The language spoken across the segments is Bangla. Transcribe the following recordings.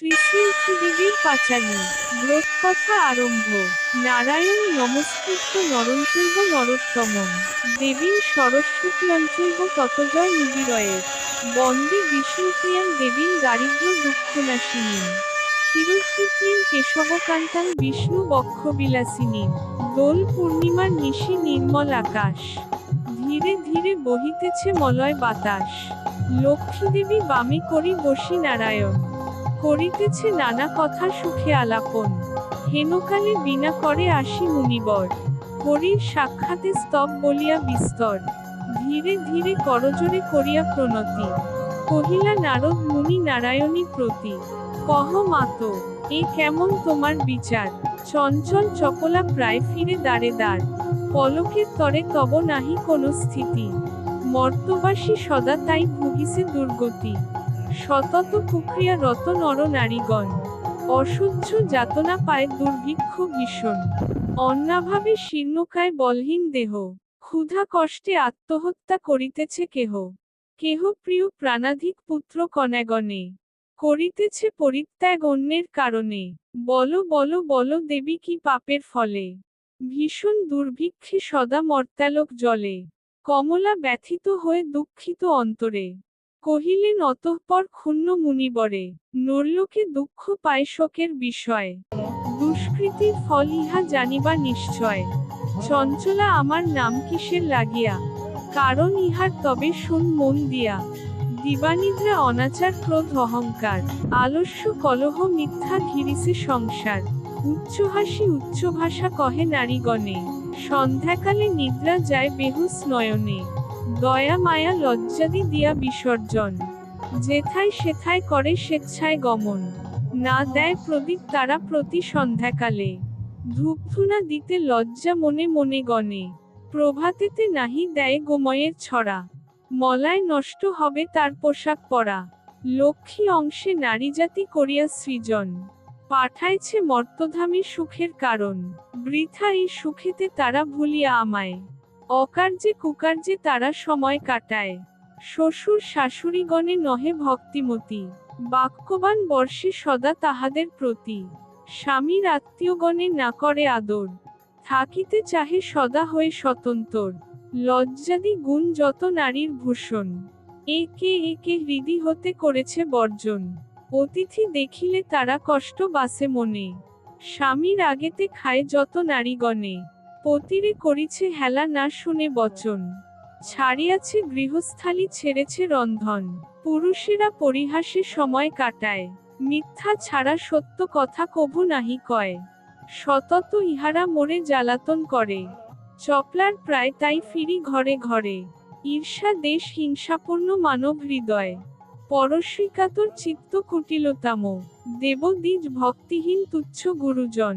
শ্রী শ্রী দেবীর পাঁচালী। ব্রতকথা আরম্ভ। নারায়ণ নমস্কৃত নরঞ্চৈব নরোত্তমম। দেবীর সরস্বতীয়ঞ্চৈব ততজয় নিবিরয়ের বন্দে বিষ্ণুপ্রিয়াং দেবীর দারিদ্র দুঃখনাশিনী। ক্ষীরোদ্ভিত্রীর কেশবকান্তাং বিষ্ণু বক্ষবিলাসিনী। দোল পূর্ণিমার নিশি নির্মল আকাশ। ধীরে ধীরে বহিতেছে মলয় বাতাস। লক্ষ্মী দেবী বামে করি বসি নারায়ণ। করিতেছে নানা কথা সুখে আলাপন। হেনকালে বিনা করে আসি মুনিবর। হরির সাক্ষাতে স্তব বলিয়া বিস্তর। ধীরে ধীরে করজোরে করিয়া প্রণতি। কহিলা, নারদ মুনি নারায়ণী প্রতি, কহ মাত, এ কেমন তোমার বিচার? চঞ্চল চকলা প্রায় ফিরে দাঁড়ে দাঁড় পলকের তরে তব নাহি কোনো স্থিতি। মর্তবাসী সদা তাই ভুগিছে দুর্গতি। শতত কুক্রিয়া রত নর নারীগণ। অসহ্য যাতনা পায় দুর্ভিক্ষ ভীষণ। অন্নাভাবে শীর্ণকায় বলহীন দেহ। ক্ষুধা কষ্টে আত্মহত্যা করিতেছে কেহ। কেহ প্রিয় প্রাণাধিক পুত্র কন্যাগণে করিতেছে পরিত্যাগ অন্যের কারণে। বল বল বল দেবী কি পাপের ফলে। ভীষণ দুর্ভিক্ষে সদা মর্ত্যালোক জলে। কমলা ব্যথিত হয়ে দুঃখিত অন্তরে। কহিলেন, অতঃপর ক্ষুণ্ণ মুনিবরে, নরলোকে দুঃখ পায় শোকের বিষয়। দুষ্কৃতির ফল ইহা জানিবা নিশ্চয়। চঞ্চলা, আমার নাম কিসের লাগিয়া? কারণ ইহার তবে শুন মন দিয়া। দিবানিদ্রা অনাচার ক্রোধ অহংকার। আলস্য কলহ মিথ্যা ঘিরিছে সংসার। উচ্চ হাসি উচ্চ ভাষা কহে নারীগণে। সন্ধ্যাকালে নিদ্রা যায় বেহুস নয়নে। দয়া মায়া লজ্জাদি দিয়া বিসর্জন। যেথায় সেথায় করে স্বেচ্ছায় গমন। না দেয় প্রদীপ তারা প্রতি সন্ধ্যাকালে। ধূপধুনা দিতে লজ্জা মনে মনে গণে। প্রভাতেতে নাহি দেয় গোময়ের ছড়া। মলায় নষ্ট হবে তার পোশাক পরা। লক্ষ্মী অংশে নারীজাতি করিয়া সৃজন। পাঠাইছে মর্তধামী সুখের কারণ। বৃথা এই সুখেতে তারা ভুলিয়া আমায়। অকার্যে কুকার্যে তারা সময় কাটায়। শ্বশুর শাশুড়িগণে নহে ভক্তিমতী। বাক্যবান বর্ষে সদা তাহাদের প্রতি। স্বামীর আত্মীয়গণে না করে আদর। থাকিতে চাহে সদা হয়ে স্বতন্ত্র। লজ্জাদি গুণ যত নারীর ভূষণ। একে একে হৃদি হতে করেছে বর্জন। অতিথি দেখিলে তারা কষ্ট বাসে মনে। স্বামীর আগেতে খায় যত নারীগণে। পতিরে করিছে হেলা না শুনে বচন। ছাড়িয়াছে গৃহস্থালী ছেড়েছে রন্ধন। পুরুষেরা পরিহাসে সময় কাটায়। মিথ্যা ছাড়া সত্য কথা কভু নাহি কয়। সতত ইহারা মোরে জ্বালাতন করে। চপলার প্রায় তাই ফিরি ঘরে ঘরে। ঈর্ষা দেশ হিংসাপূর্ণ মানব হৃদয়। পরশিকাতর চিত্ত কুটিলতাম। দেবদ্বীজ ভক্তিহীন তুচ্ছ গুরুজন।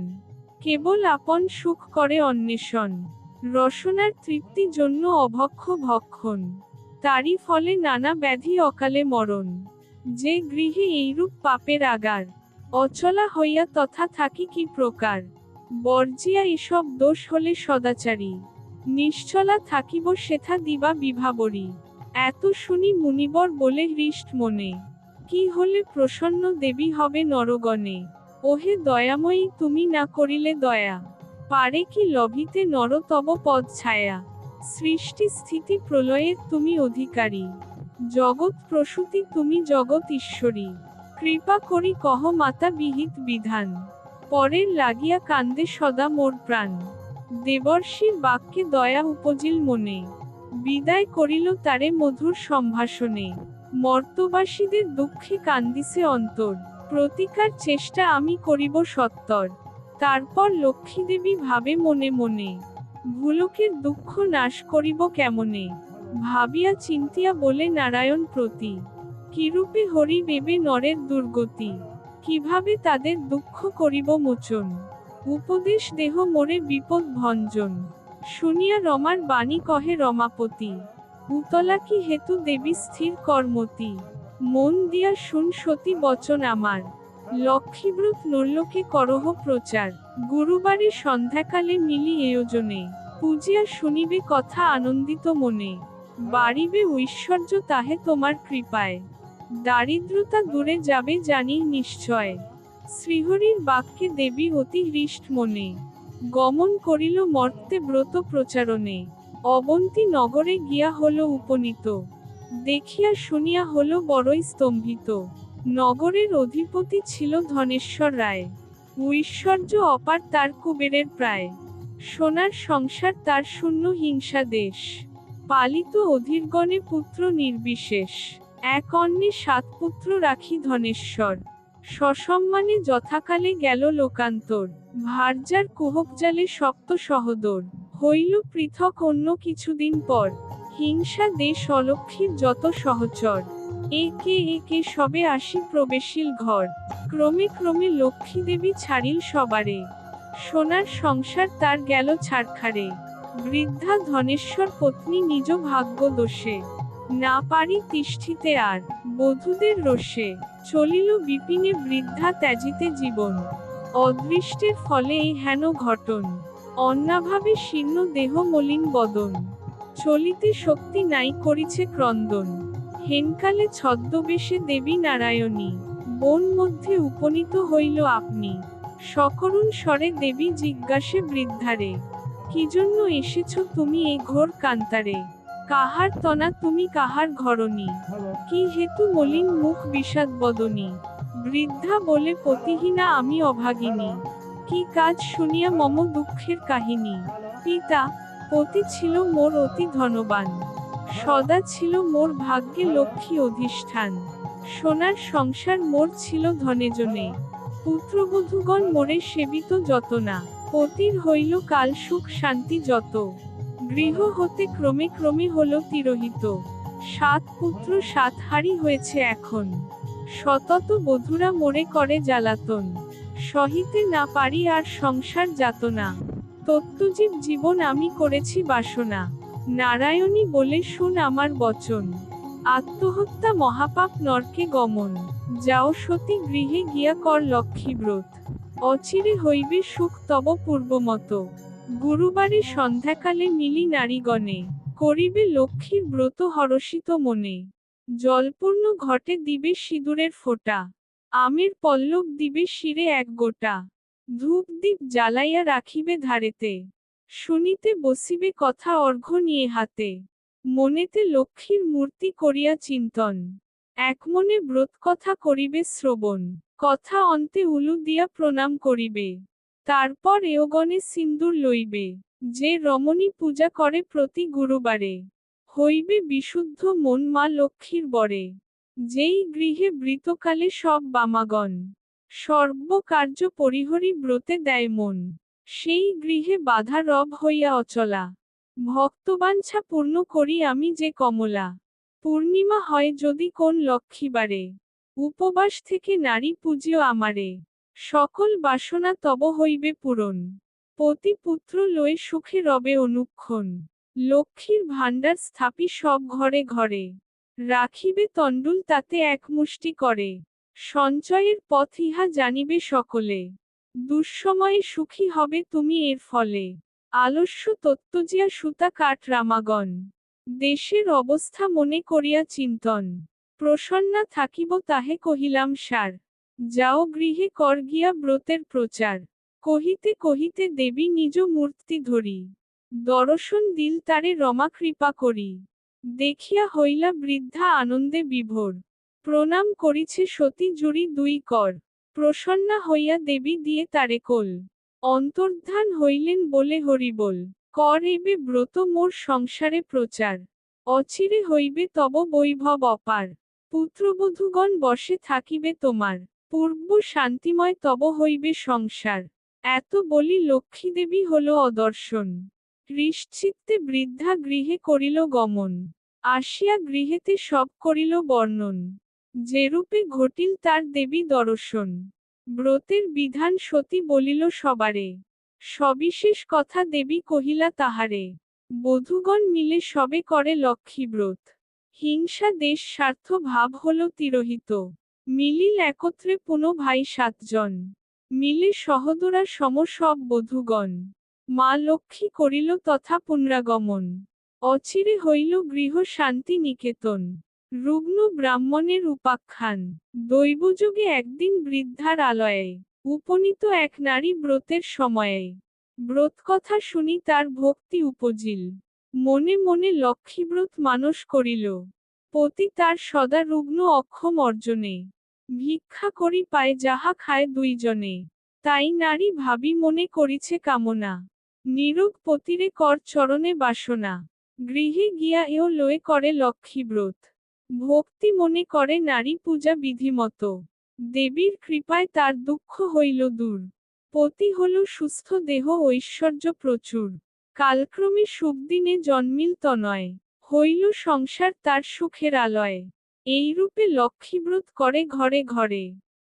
কেবল আপন সুখ করে অন্বেষণ। রসনার তৃপ্তি জন্য অভক্ষ ভক্ষণ। তারই ফলে নানা ব্যাধি অকালে মরণ। যে গৃহে এইরূপ পাপের আগার। অচলা হইয়া তথা থাকি কি প্রকার? বর্জিয়া এসব দোষ হলে সদাচারী। নিশ্চলা থাকিব সেথা দিবা বিভাবরী। এত শুনি মুনিবর বলে হৃষ্ট মনে। কি হলে প্রসন্ন দেবী হবে নরগণে। ওহে দয়াময়ী, তুমি না করিলে দয়া। পারে কি লভিতে নরতব পদ ছায়া। সৃষ্টি স্থিতি প্রলয়ের তুমি অধিকারী। জগৎ প্রসূতি তুমি জগৎ ঈশ্বরী। কৃপা করি কহ মাতা বিহিত বিধান। পরের লাগিয়া কান্দে সদা মোর প্রাণ। দেবর্ষীর বাক্যে দয়া উপজিল মনে। বিদায় করিল তারে মধুর সম্ভাষণে। মর্তবাসীদের দুঃখে কান্দিছে অন্তর। প্রতিকার চেষ্টা আমি করিব সত্তর। তারপর লক্ষ্মীদেবী ভাবে মনে মনে, ভুলকের দুঃখ নাশ করিব কেমনে? ভাবিয়া চিন্তিয়া বলে, নারায়ণ প্রতি, কিরূপে হরি বেবে নরের দুর্গতি? কীভাবে তাদের দুঃখ করিব মোচন? উপদেশ দেহ মোরে বিপদ ভঞ্জন। শুনিয়া রমার বাণী কহে, রমাপতি, উতলা কি হেতু দেবী স্থির কর্মতি? মন দিয়া শুন সতী বচন আমার। লক্ষ্মীব্রত নল্লোকে করহ প্রচার। গুরুবারে সন্ধ্যাকালে মিলি এয়োজনে। পূজিয়া শুনিবে কথা আনন্দিত মনে। বাড়িবে ঐশ্বর্য তাহে তোমার কৃপায়। দারিদ্রতা দূরে যাবে জানি নিশ্চয়। শ্রীহরির বাক্যে দেবী অতি হৃষ্ট মনে। গমন করিল মর্তে ব্রত প্রচারণে। অবন্তী নগরে গিয়া হল উপনীত। দেখিয়া শুনিয়া হল বড়ই স্তম্ভিত। নগরের অধিপতি ছিল ধনেশ্বর রায়। ঐশ্বর্য অপার তার কুবেরের প্রায়। সোনার সংসার তার শূন্য হিংসা দেশ। পালিত অধীরগণে পুত্র নির্বিশেষ। এক অন্যে সাত পুত্র রাখি ধনেশ্বর। সসম্মানে যথাকালে গেল লোকান্তর। ভার্যার কুহক জালে সপ্ত সহদর। হইল পৃথক অন্য কিছুদিন পর। হিংসা দেশ অলক্ষীর যত সহচর। একে একে সবে আসি প্রবেশিল ঘর। ক্রমে ক্রমে লক্ষ্মী দেবী ছাড়িল সবারে। সোনার সংসার তার গেল ছাড়খারে বৃদ্ধা ধনেশ্বর পত্নী নিজ ভাগ্য দোষে না পারি তিষ্ঠিতে আর, বধূদের রোষে। চলিল বিপিনে বৃদ্ধা ত্যাজিতে জীবন। অদৃষ্টের ফলে এই হেন ঘটন। অন্নাভাবে শীর্ণ দেহ মলিন বদন। চলিতে শক্তি নাই করিছে ক্রন্দন। হেনকালে ছদ্মবেশে দেবী নারায়ণী, বন মধ্যে উপনীত হইল আপনি। সকরুণ স্বরে দেবী জিজ্ঞাসে বৃদ্ধারে, কি জন্য এসেছ তুমি এই ঘোর কান্তারে? কাহার তনা তুমি কাহার ঘরণী? কি হেতু মলিন মুখ বিষাদ বদনী? বৃদ্ধা বলে, পতিহীনা আমি অভাগিনী। কি কাজ শুনিয়া মম দুঃখের কাহিনী? পিতা পতি ছিল মোর অতি ধনবান। সদা ছিল মোর ভাগ্যে লক্ষ্মী অধিষ্ঠান। সোনার সংসার মোর ছিল ধনে জনে পুত্রবধূগণ মোরে সেবিত যত না। পতির হইল কাল সুখ শান্তি যত। গৃহ হতে ক্রমে ক্রমে হল তিরোহিত। সাত পুত্র সাত হারি হয়েছে এখন। শতত বধুরা মোরে করে জ্বালাতন। সহিতে না পারি আর সংসার যাতনা তত্ত্বজীব জীবন আমি করেছি বাসনা। নারায়ণী বলে শুন আমার বচন। আত্মহত্যা মহাপাপ নরকে গমন। যাও সতী গৃহে গিয়া কর লক্ষ্মীব্রত। অচিরে হইবে সুখ তব পূর্বমত। গুরুবারে সন্ধ্যাকালে মিলি নারীগণে, করিবে লক্ষ্মীর ব্রত হরষিত মনে। জলপূর্ণ ঘটে দিবে সিঁদুরের ফোঁটা। আমের পল্লব দিবে শিরে এক গোটা। ধূপ দীপ জ্বালাইয়া রাখিবে ধারেতে, শুনিতে বসিবে কথা অর্ঘ্য নিয়ে হাতে। মনেতে লক্ষ্মীর মূর্তি করিয়া চিন্তন এক মনে ব্রত কথা করিবে শ্রবণ। কথা অন্তে উলু দিয়া প্রণাম করিবে, তারপর এওগণে সিন্দুর লইবে। যে রমণী পূজা করে প্রতি গুরুবারে, হইবে বিশুদ্ধ মন মা লক্ষ্মীর বরে। যেই গৃহে বৃতকালে সব বামাগণ সর্বকার্য পরিহরি ব্রতে দেয় মন। সেই গৃহে বাধা রব হইয়া অচলা। ভক্তবাঞ্ছা পূর্ণ করি আমি যে কমলা। পূর্ণিমা হয় যদি কোন লক্ষ্মীবারে উপবাস থেকে নারী পূজিও আমারে। সকল বাসনা তব হইবে পূরণ। পতি পুত্র লয়ে সুখে রবে অনুক্ষণ। লক্ষ্মীর ভাণ্ডার স্থাপি সব ঘরে ঘরে। রাখিবে তণ্ডুল তাতে এক মুষ্টি করে। সঞ্চয়ের পথ ইহা জানিবে সকলে। দুঃসময়ে সুখী হবে তুমি এর ফলে। আলস্য তত্ত্বজিয়া সুতা কাঠ রামাগণ। দেশের অবস্থা মনে করিয়া চিন্তন। প্রসন্না থাকিব তাহে কহিলাম, সার, যাও গৃহে কর গিয়া ব্রতের প্রচার। কহিতে কহিতে দেবী নিজ মূর্তি ধরি। দর্শন দিল তারে রমা কৃপা করি। দেখিয়া হইলা বৃদ্ধা আনন্দে বিভোর। প্রণাম করিছে সতী জুড়ি দুই কর। প্রসন্না হইয়া দেবী দিয়ে তারে কোল। অন্তর্ধান হইলেন বলে হরিবোল। কর এবে ব্রত মোর সংসারে প্রচার। অচিরে হইবে তব বৈভব অপার। পুত্রবধূগণ বসে থাকিবে তোমার। পূর্ব শান্তিময় তব হইবে সংসার। এত বলি লক্ষ্মীদেবী হল অদর্শন। হৃশ্চিত্তে বৃদ্ধা গৃহে করিল গমন। আসিয়া গৃহেতে সব করিল বর্ণন। যেরূপে ঘটিল তার দেবী দর্শন। ব্রতের বিধান সতী বলিল সবারে, সবিশেষ কথা দেবী কহিলা তাহারে, বধূগণ মিলে সবে করে লক্ষ্মীব্রত। হিংসা দেশ স্বার্থ ভাব হল তিরোহিত। মিলিল একত্রে পুনঃ ভাই সাতজন। মিলে সহদরা সম সব বধূগণ। মা লক্ষ্মী করিল তথা পুনরাগমন। অচিরে হইল গৃহ শান্তি নিকেতন রুগ্ন ব্রাহ্মণের উপাখ্যান। দৈবযুগে একদিন বৃদ্ধার আলয়ে, উপনীত এক নারী ব্রতের সময়ে। ব্রত কথা শুনি তার ভক্তি উপজিল। মনে মনে লক্ষ্মীব্রত মানস করিল। পতি তার সদা রুগ্ন অক্ষম অর্জনে। ভিক্ষা করি পায় যাহা খায় দুইজনে। তাই নারী ভাবি মনে করিছে কামনা। নিরোগ পতিরে কর চরণে বাসনা। গৃহে গিয়া এও লয়ে করে লক্ষ্মীব্রত। ভক্তি মনে করে নারী পূজা বিধিমত। দেবীর কৃপায় তার দুঃখ হইল দূর। পতি হল সুস্থ দেহ ঐশ্বর্য প্রচুর। কালক্রমে সুখদিনে জন্মিল তনয়। হইল সংসার তার সুখের আলয়। এইরূপে লক্ষ্মীব্রত করে ঘরে ঘরে।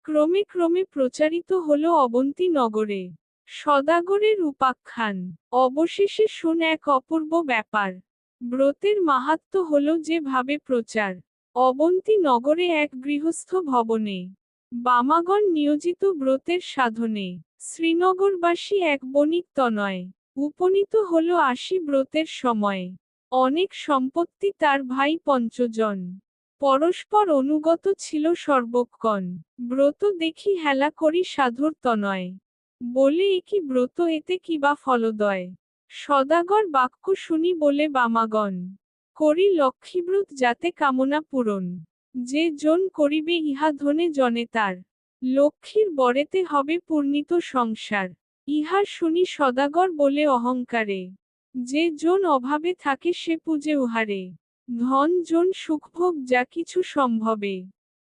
ক্রমে ক্রমে প্রচারিত হল অবন্তী নগরে। সদাগরের উপাখ্যান। অবশেষে শুন এক অপূর্ব ব্যাপার। ব্রতের মাহাত্ম হল যেভাবে প্রচার। অবন্তী নগরে এক গৃহস্থ ভবনে। বামাগণ নিয়োজিত ব্রতের সাধনে। শ্রীনগরবাসী এক বণিক তনয়। উপনীত হল আশি ব্রতের সময়। অনেক সম্পত্তি তার ভাই পঞ্চজন। পরস্পর অনুগত ছিল সর্বক্ষণ। ব্রত দেখি হেলা করি সাধুর তনয়। বলে একি ব্রত, এতে কিবা ফলদয়? সদাগর বাক্য শুনি বলে বামাগণ, করি লক্ষ্মীব্রত যাতে কামনা পূরণ। যে জন করিবে ইহা ধনে জনে তার, লক্ষ্মীর বরেতে হবে পূর্ণিত সংসার। ইহা শুনি সদাগর বলে অহংকারে, যে জন অভাবে থাকে সে পূজে উহারে। ধন জন সুখভোগ যা কিছু সম্ভবে,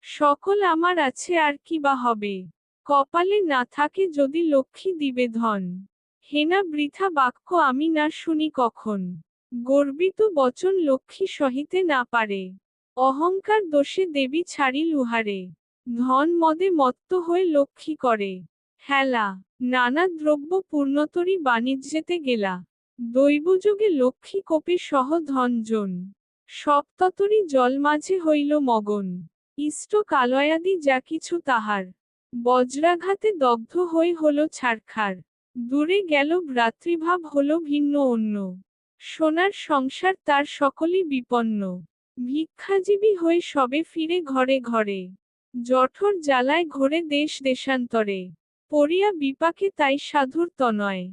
সকল আমার আছে আর কি বা হবে। কপালে না থাকে যদি লক্ষ্মী দিবে ধন। হেনা বৃথা বাক্য আমি না শুনি কখন। গর্বিত বচন লক্ষ্মী সহিতে না পারে। অহংকার দোষে দেবী ছাড়িল উহারে। ধন মদে মত্ত হয়ে লক্ষ্মী করে। হেলা, নানা দ্রব্য পূর্ণতরী বাণিজ্যেতে গেলা। দৈবযুগে লক্ষ্মী কোপে সহ ধনজন সপ্ততরী জল মাঝে হইল মগন। ইষ্ট কালয়াদি যা কিছু তাহার। বজ্রাঘাতে দগ্ধ হয়ে হল ছারখার। দূরে গেল, ভ্রাতৃভাব হল ভিন্ন অন্য। সোনার সংসার তার সকলই বিপন্ন। ভিক্ষাজীবী হয়ে সবে ফিরে ঘরে ঘরে। জঠর জ্বালায় ঘোরে দেশ দেশান্তরে। পড়িয়া বিপাকে তাই সাধুর তনয়।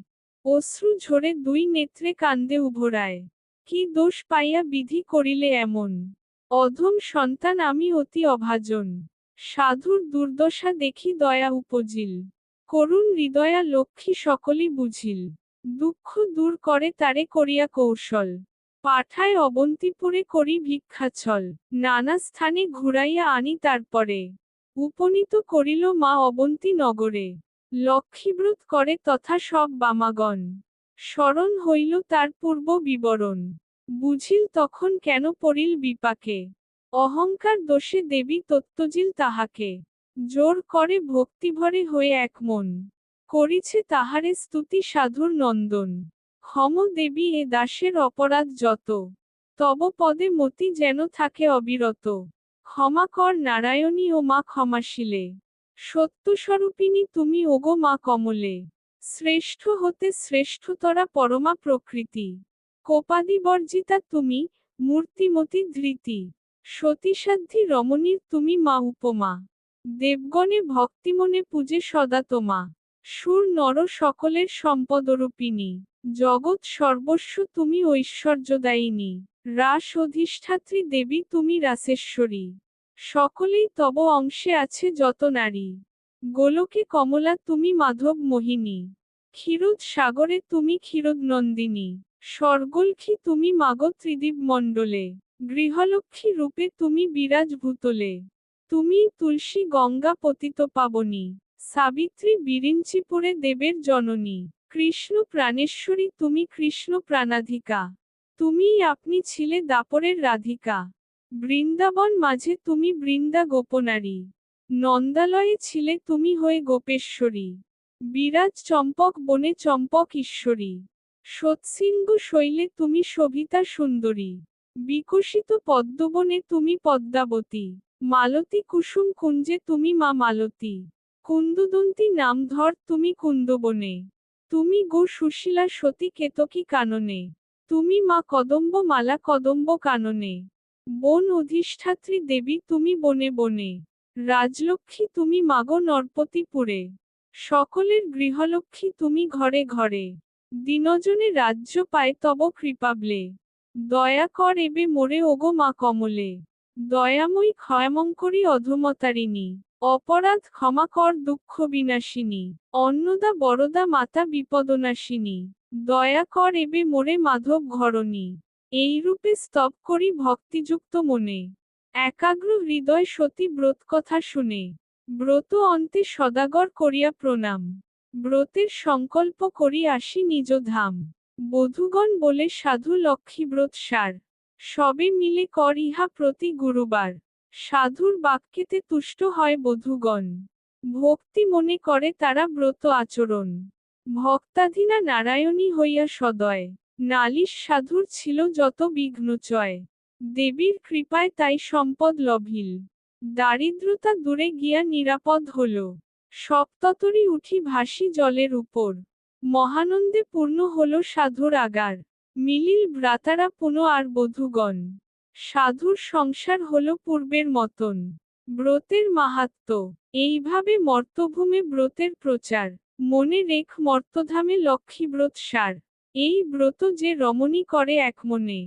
অশ্রু ঝরে দুই নেত্রে কান্দে উভরায়। কি দোষ পাইয়া বিধি করিলে এমন? অধম সন্তান আমি অতি অভাজন। সাধুর দুর্দশা দেখি দয়া উপজিল। করুণ হৃদয়া লক্ষ্মী সকলই বুঝিল, দুঃখ দূর করে তারে করিয়া কৌশল, পাঠায় অবন্তিপুরে করি ভিক্ষাছল, নানা স্থানে ঘুরাইয়া আনি তারপরে, উপনীত করিল মা অবন্তী নগরে, লক্ষ্মীব্রত করে তথা সব বামাগণ, স্মরণ হইল তার পূর্ব বিবরণ, বুঝিল তখন কেন পড়িল বিপাকে, অহংকার দোষে দেবী তত্ত্বজিল তাহাকে জোর করে ভক্তিভরে হয়ে এক মন করিছে তাহারে স্তুতি সাধুর নন্দন। ক্ষম দেবী এ দাসের অপরাধ যত, তব পদে মতি যেন থাকে অবিরত। ক্ষমা কর নারায়ণী ও মা ক্ষমাশীলে। সত্যস্বরূপিনী তুমি ওগো মা কমলে। শ্রেষ্ঠ হতে শ্রেষ্ঠতরা পরমা প্রকৃতি। কোপাদি বর্জিতা তুমি, মূর্তিমতি ধৃতি। সতীসাধ্যী রমণীর তুমি মা উপমা। দেবগণে ভক্তিমনে পূজে সদা তোমা। সুর নর সকলের সম্পদরূপিণী। জগৎ সর্বস্ব তুমি ঐশ্বর্যদায়িনী। রাস অধিষ্ঠাত্রী দেবী তুমি রাসেশ্বরী। সকলেই তব অংশে আছে যত নারী। গোলকে কমলা তুমি মাধব মোহিনী। ক্ষীরোদ সাগরে তুমি ক্ষীরোদ নন্দিনী। স্বর্গলক্ষী তুমি মাগ ত্রিদীপ মণ্ডলে। গৃহলক্ষ্মী রূপে তুমি বিরাজ ভূতলে তুমি তুলসী গঙ্গা পতিত পাবনী, সাবিত্রী বিরিঞ্চিপুরে দেবের জননী, কৃষ্ণ প্রাণেশ্বরী তুমি কৃষ্ণ প্রাণাধিকা তুমি আপনি ছিলে দাপরের রাধিকা, বৃন্দাবন মাঝে তুমি বৃন্দা গোপনারী, নন্দালয়ে ছিলে তুমি হয়ে গোপেশ্বরী, বিরাজ চম্পক বনে চম্পক ঈশ্বরী, সৎসিংহ শৈলে তুমি শোভিতা সুন্দরী, বিকশিত পদ্মবনে তুমি পদ্মাবতী। মালতী কুসুম কুঞ্জে তুমি মা মালতী। কুন্দুদন্তী নাম ধর তুমি কুন্দবনে। তুমি গো সুশীলা সতী কেতকী কাননে। তুমি মা কদম্ব মালা কদম্ব কাননে। বন অধিষ্ঠাত্রী দেবী তুমি বনে বনে। রাজলক্ষ্মী তুমি মাগো নরপতিপুরে। সকলের গৃহলক্ষ্মী তুমি ঘরে ঘরে। দিনজনে রাজ্য পায় তব কৃপাবলে। দয়া কর এবে মোরে ওগো মা কমলে। দয়াময়ী ক্ষয়মঙ্করী অধমতারিণী, অপরাধ ক্ষমা কর দুঃখ বিনাশিনী, অন্নদা বরদা মাতা বিপদনাশিনী, দয়া কর এবে মোরে মাধব ঘরণী, এইরূপে স্তব করি ভক্তিযুক্ত মনে। একাগ্র হৃদয় সতী ব্রত কথা শুনে, ব্রত অন্তে সদাগর করিয়া প্রণাম, ব্রতের সংকল্প করি আসি নিজ ধাম। বধুগণ বলে সাধু লক্ষ্মী ব্রত সার। সবে মিলে কর ইহা প্রতি গুরুবার। সাধুর বাক্যেতে তুষ্ট হয় বধূগণ। ভক্তি মনে করে তারা ব্রত আচরণ। ভক্তাধীনা নারায়ণী হইয়া সদয়। নালিশ সাধুর ছিল যত বিঘ্নচয়। দেবীর কৃপায় তাই সম্পদ লভিল। দারিদ্রতা দূরে গিয়া নিরাপদ হল। সপ্ততরি উঠি ভাসি জলের উপর। মহানন্দে পূর্ণ হল সাধুর আগার। মিলিল ভ্রাতারা পুন আর বধূগণ। সাধুর সংসার হল পূর্বের মতন। ব্রতের মাহাত্ম। এইভাবে মর্তভূমে ব্রতের প্রচার। মনে রেখ মর্তধামে লক্ষ্মী ব্রত সার। এই ব্রত যে রমণী করে এক মনে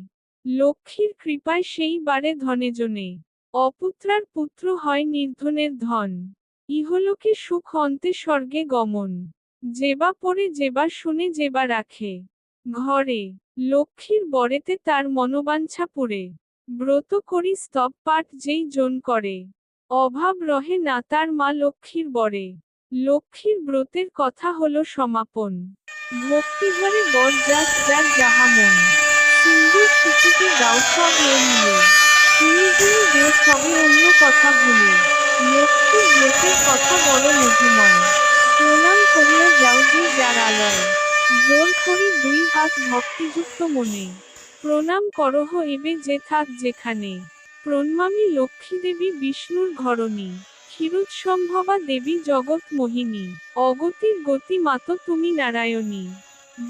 লক্ষ্মীর কৃপায় সেই বারে ধনে জনে অপুত্রার পুত্র হয় নির্ধনের ধন। ইহলোকে সুখ অন্তে স্বর্গে গমন। যেবা পরে যেবা শুনে যেবা রাখে। ঘরে লক্ষ্মীর বরেতে তার মনোবাঞ্ছা পুরে। ব্রত করি স্তব পাঠ যেই জন করে। অভাব রহে না তার মা লক্ষ্মীর বরে। লক্ষ্মীর ব্রতের কথা হলো সমাপন। ভক্তিভরে বর যাক যার যাহা মন। সিন্ধু শিশুকে গাও সব নিয়ে। তুমি তুমি দেও সবে অন্য কথা ভুলে। লক্ষ্মীর ব্রতের কথা বড় মধুময়। প্রণাম করিয়া যাও যে যার আলয়। জোর করি দুই হাত ভক্তিযুক্ত মনে, প্রণাম করহ এবে যে থাক যেখানে। প্রণমামী লক্ষ্মী দেবী বিষ্ণুর ঘরণী, ক্ষীরোৎসম্ভবা দেবী জগৎ মোহিনী, অগতির গতি মাত তুমি নারায়ণী।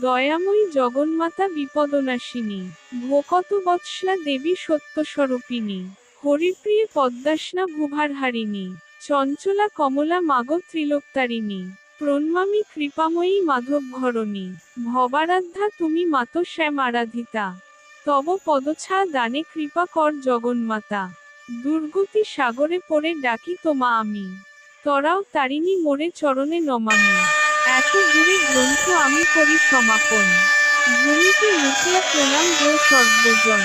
দয়াময়ী জগন্মাতা বিপদনাশিনী ভোকত বৎসলা দেবী সত্যস্বরূপিণী, হরিপ্রিয়ে পদ্মাসনা ভুভারহারিণী, চঞ্চলা কমলা মাগ ত্রিলোকতারিণী। প্রণমামী কৃপাময়ী মাধব ঘরণী ভবারাধ্যা তুমি মাত শ্যাম আরাধিতা তব পদছা দানে কৃপা কর জগন্মাতা। দুর্গতি সাগরে পড়ে ডাকি তোমা আমি। তরাও তারিণী মোরে চরণে নমামি। এত দূরে গ্রন্থ আমি করি সমাপন। ভূমিকে লুকিয়া প্রণাম গো সর্বজন।